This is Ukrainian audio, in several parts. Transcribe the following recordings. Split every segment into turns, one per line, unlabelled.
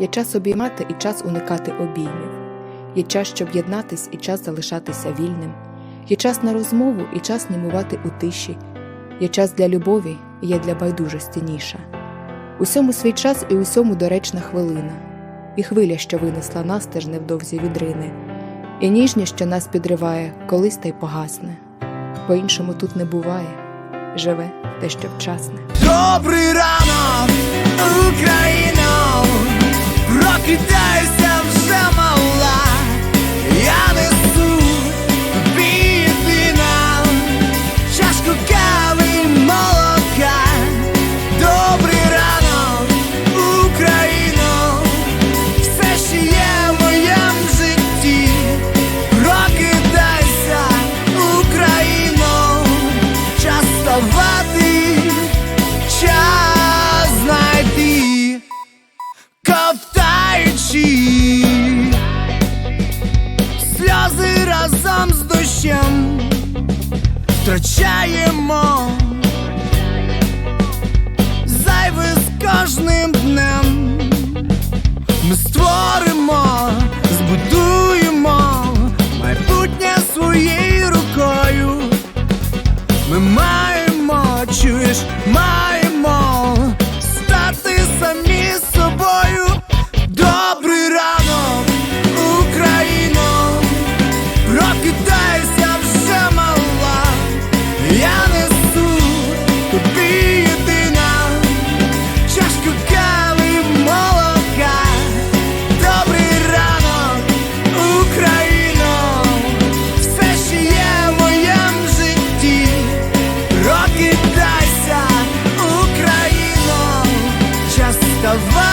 Є час обіймати і час уникати обіймів. Є час, щоб єднатись, і час залишатися вільним. Є час на розмову і час німувати у тиші. Є час для любові, і є для байдужості ніша. Усьому свій час і усьому доречна хвилина, і хвиля, що винесла нас теж невдовзі відрини, і ніжність, що нас підриває, колись та й погасне. По-іншому тут не буває, живе те, що вчасне.
Добрий ранок, Україно, прокидайся вже мала, я несу тобі чашку кави молока. Добрий ранок, Україно, все ще є в моєму житті. Прокидайся, Україно, час ставати разом з дощем, втрачаємо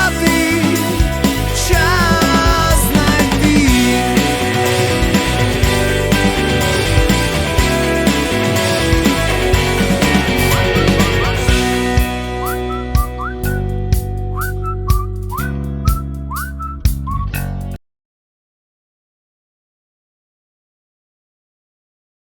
sabe.